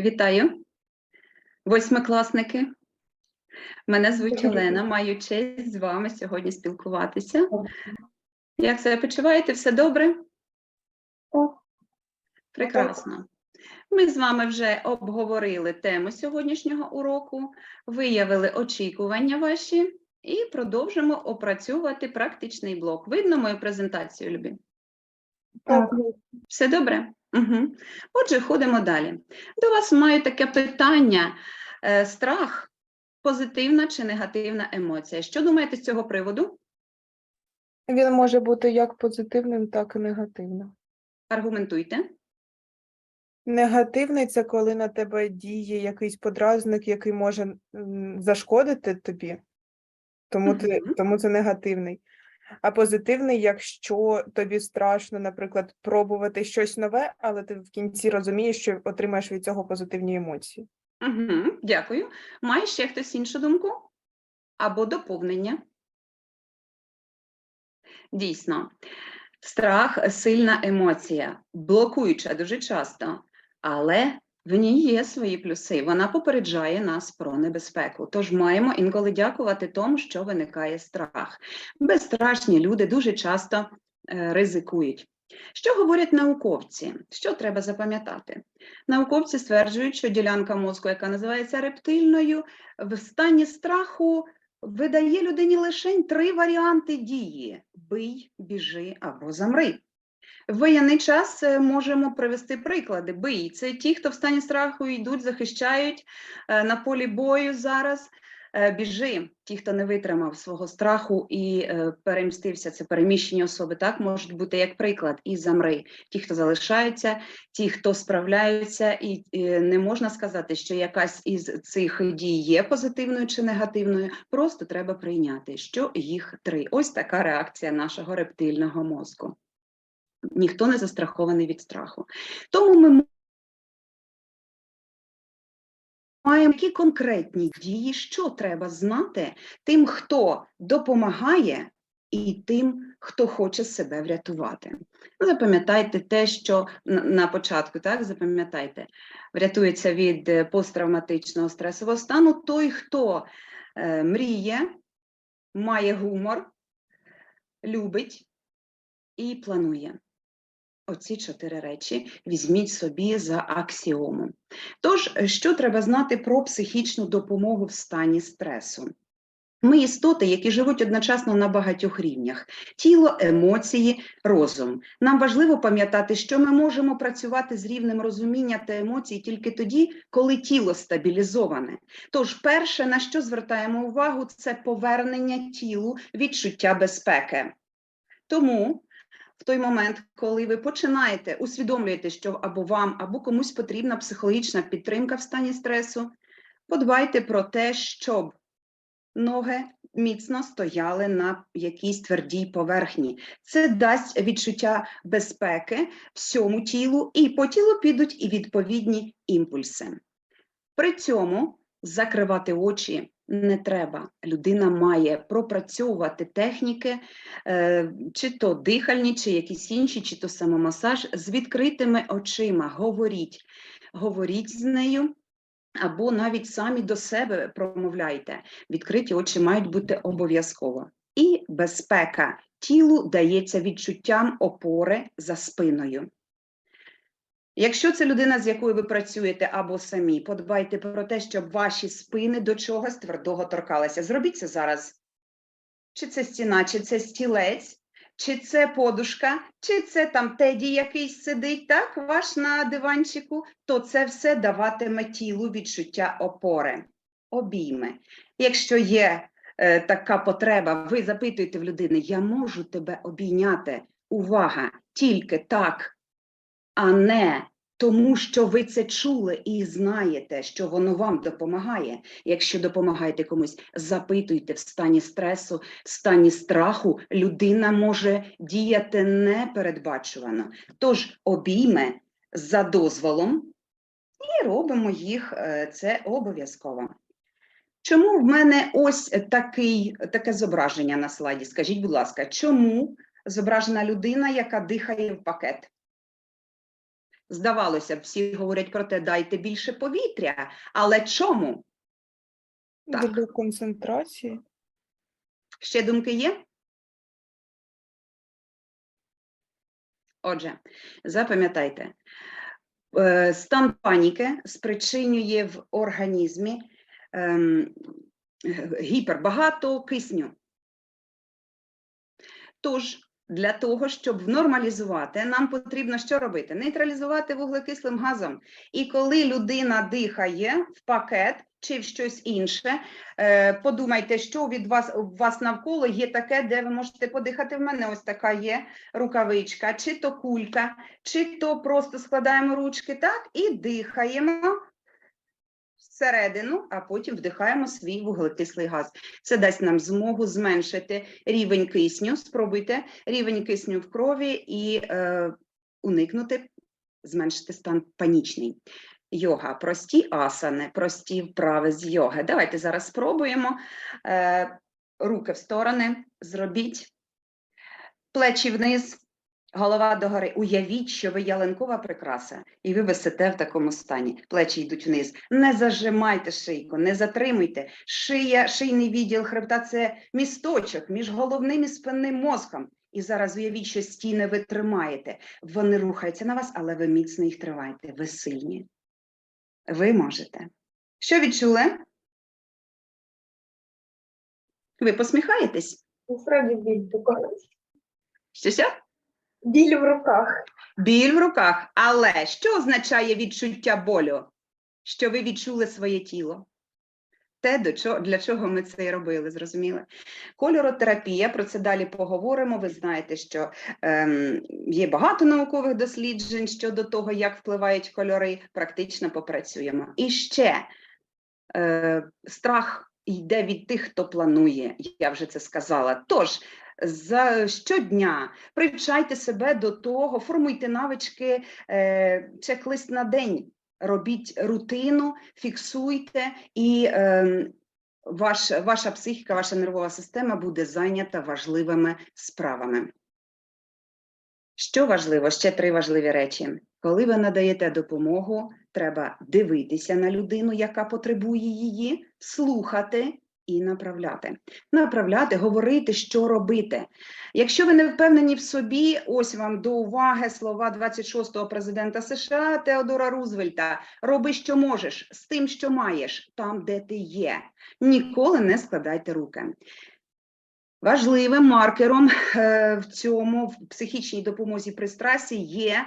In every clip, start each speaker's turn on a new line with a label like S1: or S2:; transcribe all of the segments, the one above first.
S1: Вітаю, восьмикласники. Мене звуть Олена, маю честь з вами сьогодні спілкуватися. Як себе почуваєте? Все добре? Прекрасно. Ми з вами вже обговорили тему сьогоднішнього уроку, виявили очікування ваші і продовжимо опрацьовувати практичний блок. Видно мою презентацію, Любі?
S2: Так,
S1: Все добре? Угу. Отже, ходимо далі. До вас маю таке питання: Е, страх позитивна чи негативна емоція? Що думаєте з цього приводу?
S2: він може бути як позитивним, так і негативним.
S1: Аргументуйте.
S2: Негативний це коли на тебе діє якийсь подразник, який може м, зашкодити тобі, тому, ти, тому це негативний. А позитивний, якщо тобі страшно, наприклад, пробувати щось нове, але ти в кінці розумієш, що отримаєш від цього позитивні емоції.
S1: Угу. Дякую. Має ще хтось іншу думку? Або доповнення? Дійсно, страх сильна емоція, блокуюча дуже часто, але в ній є свої плюси. Вона попереджає нас про небезпеку. Тож маємо інколи дякувати тому, що виникає страх. Безстрашні люди дуже часто е, ризикують. Що говорять науковці? Що треба запам'ятати? Науковці стверджують, що ділянка мозку, яка називається рептильною, в стані страху видає людині лише три варіанти дії: бий, біжи або замри. В воєнний час е, можемо привести приклади. Бий це ті, хто в стані страху йдуть, захищають е, на полі бою зараз. Е, Біжи, ті, хто не витримав свого страху і перемістився, це переміщені особи, так можуть бути як приклад, і замри. Ті, хто залишаються, ті, хто справляються, і не можна сказати, що якась із цих дій є позитивною чи негативною. Просто треба прийняти, що їх три. Ось така реакція нашого рептильного мозку. Ніхто не застрахований від страху. Тому ми маємо які конкретні дії, що треба знати тим, хто допомагає, і тим, хто хоче себе врятувати. Ну, Запам'ятайте те, що на- на початку, так, запам'ятайте, врятується від е, посттравматичного стресового стану той, хто е, мріє, має гумор, любить і планує. Оці чотири речі візьміть собі за аксіому. Тож, що треба знати про психічну допомогу в стані стресу? Ми істоти, які живуть одночасно на багатьох рівнях: тіло, емоції, розум. Нам важливо пам'ятати, що ми можемо працювати з рівнем розуміння та емоцій тільки тоді, коли тіло стабілізоване. Тож, перше, на що звертаємо увагу, це повернення тілу відчуття безпеки. Тому в той момент, коли ви починаєте усвідомлюєте, що або вам, або комусь потрібна психологічна підтримка в стані стресу, подбайте про те, щоб ноги міцно стояли на якійсь твердій поверхні. Це дасть відчуття безпеки всьому тілу, і по тілу підуть і відповідні імпульси. При цьому закривати очі не треба. Людина має пропрацьовувати техніки, е, чи то дихальні, чи якісь інші, чи то самомасаж з відкритими очима. Говоріть, говоріть з нею. Або навіть самі до себе промовляйте. Відкриті очі мають бути обов'язково. І безпека тілу дається відчуттям опори за спиною. Якщо це людина, з якою ви працюєте або самі, подбайте про те, щоб ваші спини до чогось твердого торкалися. Зробіть це зараз. Чи це стіна, чи це стілець, чи це подушка, чи це там теді якийсь сидить, так, ваш на диванчику, то це все даватиме тілу відчуття опори, обійми. Якщо є е, така потреба, ви запитуєте в людини, я можу тебе обійняти. Увага, тільки так, а не тому, що ви це чули і знаєте, що воно вам допомагає. Якщо допомагаєте комусь, запитуйте в стані стресу, в стані страху, людина може діяти непередбачувано. Тож обійме за дозволом і робимо їх е, це обов'язково. Чому в мене ось такий, таке зображення на слайді? Скажіть, будь ласка, чому зображена людина, яка дихає в пакет? Здавалося б, всі говорять про те, дайте більше повітря. Але чому? Так.
S2: Для концентрації.
S1: Ще думки є? Отже, запам'ятайте, е, стан паніки спричинює в організмі ем, гіпербагато кисню. Тож, для того, щоб нормалізувати, нам потрібно що робити? Нейтралізувати вуглекислим газом. І коли людина дихає в пакет чи в щось інше, е, подумайте, що від вас вас навколо є таке, де ви можете подихати. В мене ось така є рукавичка, чи то кулька, чи то просто складаємо ручки так і дихаємо всередину, а потім вдихаємо свій вуглекислий газ. Це дасть нам змогу зменшити рівень кисню. Спробуйте рівень кисню в крові і е, уникнути, зменшити стан панічний. Йога, прості асани, прості вправи з йоги. Давайте зараз спробуємо. Е, руки в сторони, зробіть плечі вниз, голова догори. Уявіть, що ви ялинкова прикраса, і ви висите в такому стані. Плечі йдуть вниз. Не зажимайте шийку, не затримуйте. Шия, шийний відділ хребта це місточок між головним і спинним мозком. І зараз уявіть, що стіни ви тримаєте. Вони рухаються на вас, але ви міцно їх триваєте. Ви сильні. Ви можете. Що відчули? Ви посміхаєтесь?
S3: Насправді біль.
S1: Що-що?
S3: Біль в руках.
S1: Біль в руках. Але що означає відчуття болю? Що ви відчули своє тіло? Те, до чого, для чого ми це і робили, зрозуміли? Кольоротерапія, про це далі поговоримо. Ви знаєте, що ем, є багато наукових досліджень щодо того, як впливають кольори. Практично попрацюємо. І ще е, страх йде від тих, хто планує. Я вже це сказала. Тож за щодня привчайте себе до того, формуйте навички, е, чек-лист на день. Робіть рутину, фіксуйте, і е, ваш, ваша психіка, ваша нервова система буде зайнята важливими справами. Що важливо? Ще три важливі речі. Коли ви надаєте допомогу, треба дивитися на людину, яка потребує її, слухати і направляти. Направляти, говорити, що робити. Якщо ви не впевнені в собі, ось вам до уваги слова 26-го президента США Теодора Рузвельта: роби, що можеш, з тим, що маєш, там, де ти є. Ніколи не складайте руки. Важливим маркером е, в цьому в психічній допомозі при стресі є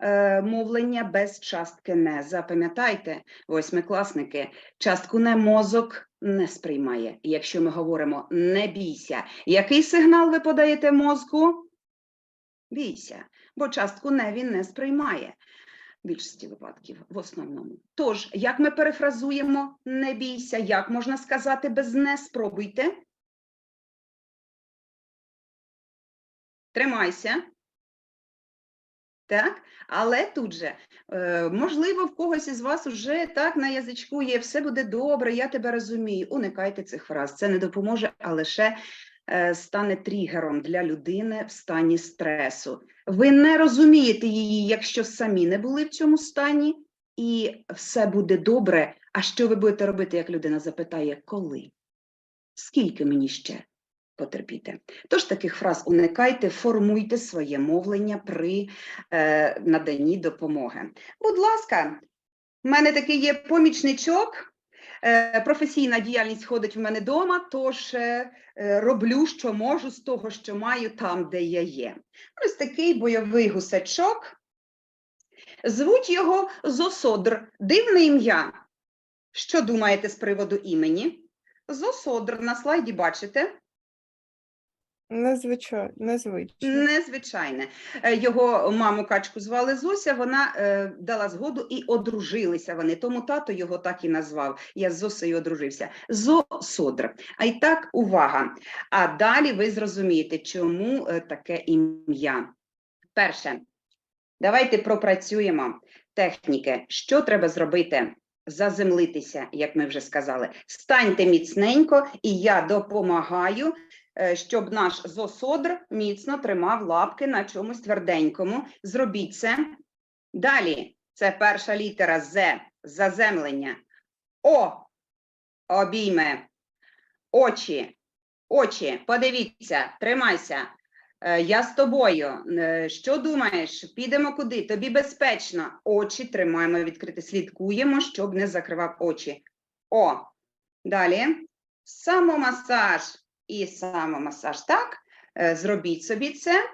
S1: е, мовлення без частки не. Запам'ятайте, восьмикласники, частку не мозок не сприймає. Якщо ми говоримо не бійся, який сигнал ви подаєте мозку? Бійся, бо частку не він не сприймає. Більшості випадків в основному. Тож, як ми перефразуємо не бійся, як можна сказати без не спробуйте? Тримайся. Так, але тут же, е, можливо, в когось із вас уже так на язичку є, все буде добре, я тебе розумію. Уникайте цих фраз. Це не допоможе, а лише е, стане тригером для людини в стані стресу. Ви не розумієте її, якщо самі не були в цьому стані, і все буде добре. А що ви будете робити, як людина запитає, коли? Скільки мені ще? Потерпіти. Тож таких фраз уникайте, формуйте своє мовлення при е, наданні допомоги. Будь ласка, в мене такий є помічничок. Е, професійна діяльність ходить в мене вдома, тож е, е, роблю, що можу з того, що маю там, де я є. Ось такий бойовий гусачок. Звуть його Зосодр. Дивне ім'я. Що думаєте з приводу імені? Зосодр на слайді бачите?
S2: Незвичайно, незвично.
S1: Незвичайне. Е, Його маму качку звали Зося, вона е, дала згоду і одружилися вони. Тому тато його так і назвав. Я з Зосею одружився. Зосодр. А й так, увага. А далі ви зрозумієте, чому е, таке ім'я. Перше, давайте пропрацюємо техніки. Що треба зробити? Заземлитися, як ми вже сказали. Станьте міцненько, і я допомагаю щоб наш зосодр міцно тримав лапки на чомусь тверденькому. Зробіть це. Далі це перша літера З, заземлення. О, обійме. Очі, очі, подивіться, тримайся. Е, Я з тобою. Е, Що думаєш? Підемо куди? Тобі безпечно. Очі тримаємо відкрити. Слідкуємо, щоб не закривав очі. О. Далі. Самомасаж і самомасаж. Так? Е, Зробіть собі це.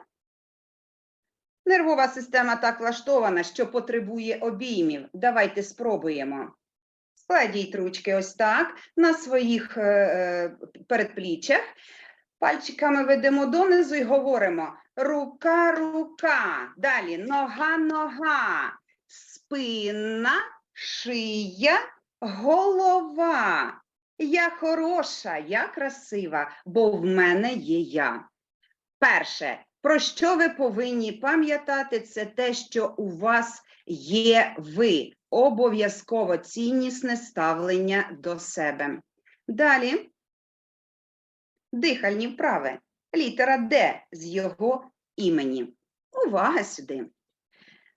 S1: Нервова система так влаштована, що потребує обіймів. Давайте спробуємо. Складіть ручки ось так на своїх е, е, передпліччях. Пальчиками ведемо донизу і говоримо рука, рука. Далі нога, нога, спина, шия, голова. Я хороша, я красива, бо в мене є я. Перше, про що ви повинні пам'ятати, це те, що у вас є ви. Обов'язково ціннісне ставлення до себе. Далі дихальні вправи. Літера Д з його імені. Увага сюди.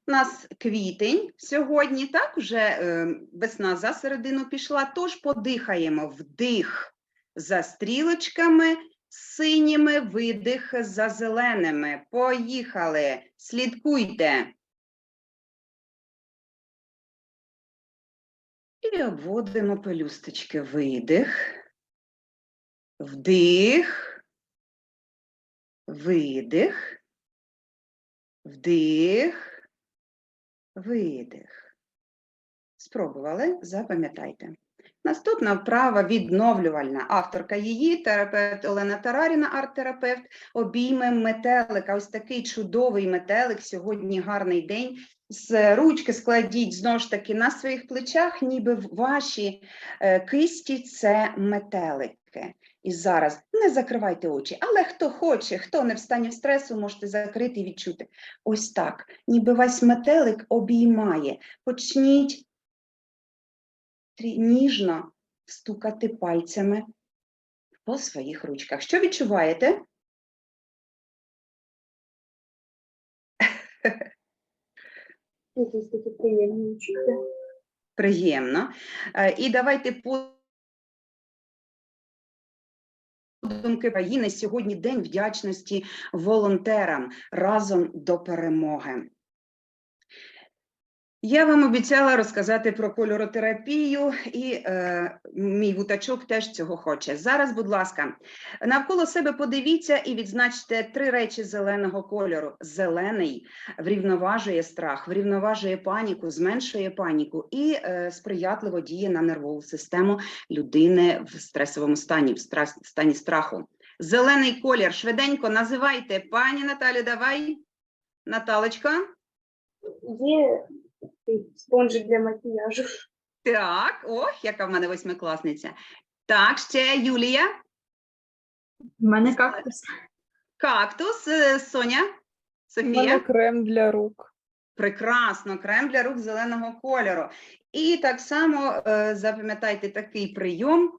S1: У нас квітень сьогодні, так, вже е, весна за середину пішла, тож подихаємо вдих за стрілочками, синіми видих за зеленими. Поїхали. Слідкуйте. І обводимо пелюсточки. Видих. Вдих. Видих. Вдих. Видих. Спробували? Запам'ятайте. Наступна вправа відновлювальна. Авторка її, терапевт Олена Тараріна, арт-терапевт, обійме метелика. Ось такий чудовий метелик. Сьогодні гарний день. З ручки складіть знову ж таки на своїх плечах, ніби ваші е, кисті це метелики. І зараз не закривайте очі, але хто хоче, хто не в стані стресу, можете закрити і відчути. Ось так, ніби весь метелик обіймає. Почніть ніжно стукати пальцями по своїх ручках. Що відчуваєте? Приємно. Е, І давайте по думки країни сьогодні День вдячності волонтерам разом до перемоги. Я вам обіцяла розказати про кольоротерапію, і е, мій гутачок теж цього хоче. Зараз, будь ласка, навколо себе подивіться і відзначте три речі зеленого кольору. Зелений врівноважує страх, врівноважує паніку, зменшує паніку і е, сприятливо діє на нервову систему людини в стресовому стані, в страс- стані страху. Зелений колір. Швиденько називайте. Пані Наталі, давай. Наталочка.
S3: Є спонжик для макіяжу.
S1: Так, ох, яка в мене восьмикласниця. Так, ще Юлія.
S4: У мене кактус.
S1: Кактус, Соня. Соня.
S2: У мене крем для рук.
S1: Прекрасно, крем для рук зеленого кольору. І так само е, запам'ятайте такий прийом,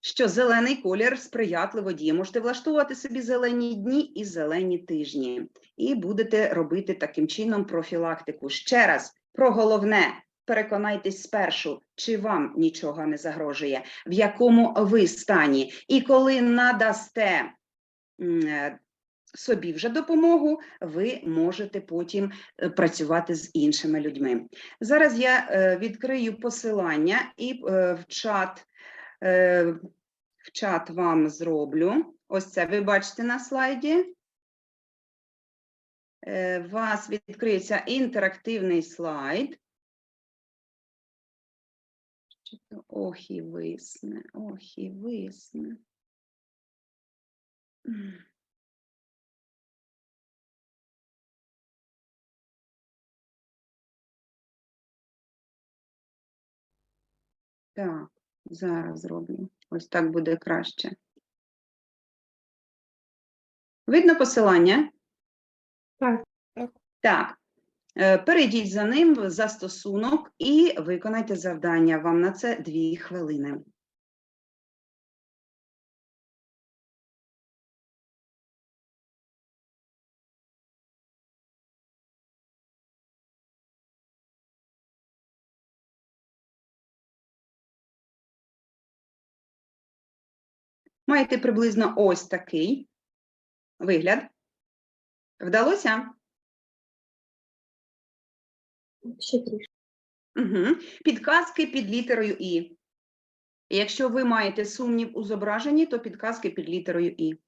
S1: що зелений колір сприятливо діє. Можете влаштовувати собі зелені дні і зелені тижні. І будете робити таким чином профілактику. Ще раз про головне. Переконайтесь спершу, чи вам нічого не загрожує, в якому ви стані. І коли надасте е, собі вже допомогу, ви можете потім е, працювати з іншими людьми. Зараз я е, відкрию посилання і в чат, в чат вам зроблю. Ось це ви бачите на слайді. Е, У вас відкриється інтерактивний слайд. Ох і висне, ох і висне. Так, зараз зроблю. Ось так буде краще. Видно посилання?
S3: Так.
S1: Так. Е, Перейдіть за ним в застосунок і виконайте завдання. Вам на це дві хвилини. Маєте приблизно ось такий вигляд. Вдалося?
S3: Ще трішки.
S1: Угу. Підказки під літерою І. Якщо ви маєте сумнів у зображенні, то підказки під літерою І.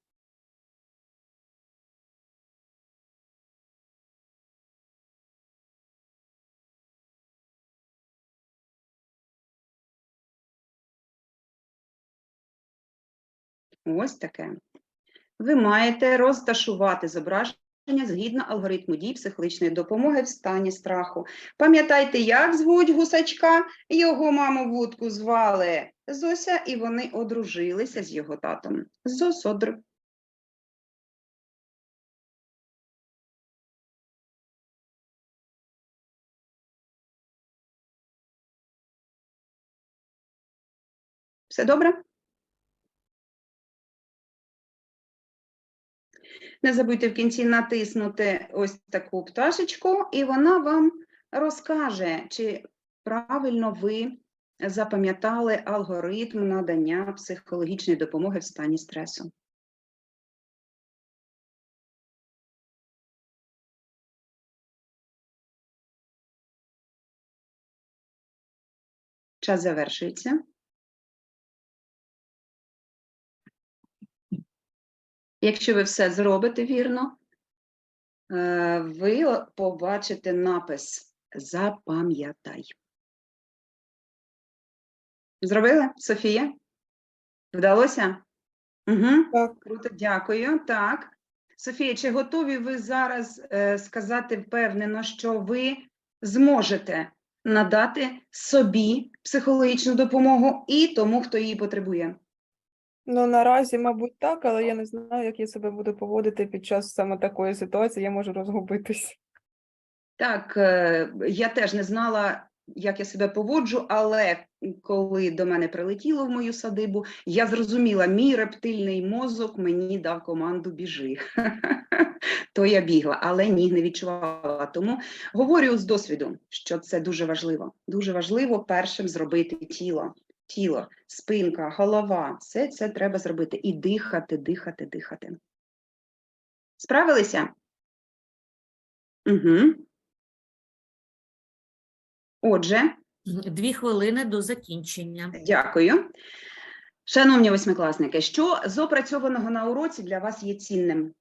S1: Ось таке. Ви маєте розташувати зображення згідно алгоритму дій психологічної допомоги в стані страху. Пам'ятайте, як звуть гусачка? Його маму вудку звали Зося, і вони одружилися з його татом. Зосодр. Все добре? Не забудьте в кінці натиснути ось таку пташечку, і вона вам розкаже, чи правильно ви запам'ятали алгоритм надання психологічної допомоги в стані стресу. Час завершується. Якщо ви все зробите вірно, е, ви побачите напис Запам'ятай. Зробили, Софія? Вдалося? Угу.
S2: Так,
S1: Круто, дякую. Так. Софія, чи готові ви зараз е, сказати впевнено, що ви зможете надати собі психологічну допомогу і тому, хто її потребує?
S2: Ну наразі, мабуть, так, але я не знаю, як я себе буду поводити під час саме такої ситуації, я можу розгубитись.
S1: Так, е, я теж не знала, як я себе поводжу, але коли до мене прилетіло в мою садибу, я зрозуміла, мій рептильний мозок мені дав команду біжи. То я бігла, але ні, не відчувала. Тому говорю з досвіду, що це дуже важливо. Дуже важливо першим зробити тіло. Тіло, спинка, голова все це треба зробити. І дихати, дихати, дихати. Справилися? Угу. Отже,
S5: Дві хвилини до закінчення.
S1: дякую. Шановні восьмикласники, що з опрацьованого на уроці для вас є цінним?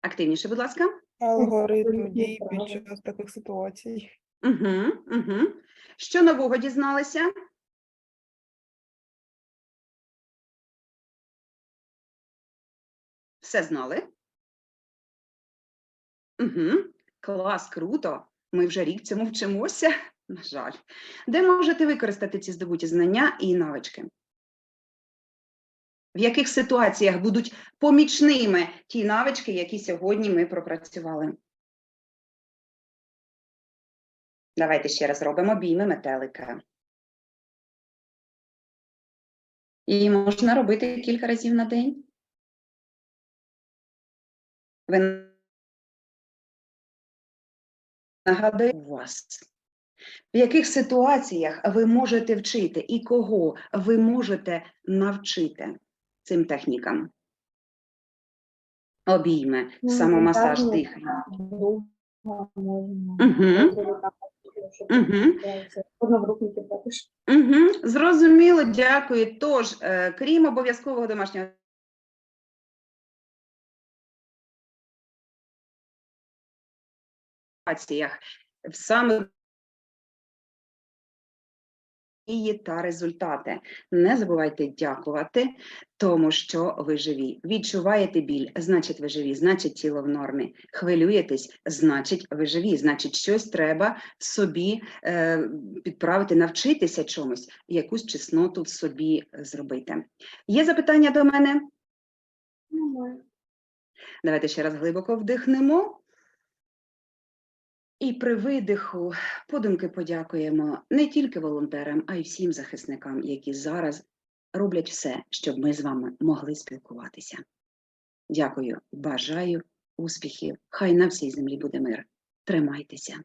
S1: Активніше, будь ласка.
S2: Алгоритм дій під час таких ситуацій.
S1: Угу, угу. Що нового дізналися? Все знали? Угу. Клас, круто. Ми вже рік цьому вчимося. На жаль. Де можете використати ці здобуті знання і навички? В яких ситуаціях будуть помічними ті навички, які сьогодні ми пропрацювали? Давайте ще раз робимо обійми метелика. І можна робити кілька разів на день. Ви нагадую вас, в яких ситуаціях ви можете вчити і кого ви можете навчити цим технікам? Обійми,
S3: Ну,
S1: самомасаж дихання.
S3: Довго Одногрупники також.
S1: Угу, зрозуміло, дякую. Тож, е, крім обов'язкового домашнього саме дії та результати. Не забувайте дякувати, тому що ви живі. Відчуваєте біль, значить ви живі, значить тіло в нормі. Хвилюєтесь, значить ви живі, значить щось треба собі е, підправити, навчитися чомусь, якусь чесноту в собі зробити. Є запитання до мене? Давайте ще раз глибоко вдихнемо. І при видиху подумки подякуємо не тільки волонтерам, а й всім захисникам, які зараз роблять все, щоб ми з вами могли спілкуватися. Дякую, бажаю успіхів. Хай на всій землі буде мир. Тримайтеся.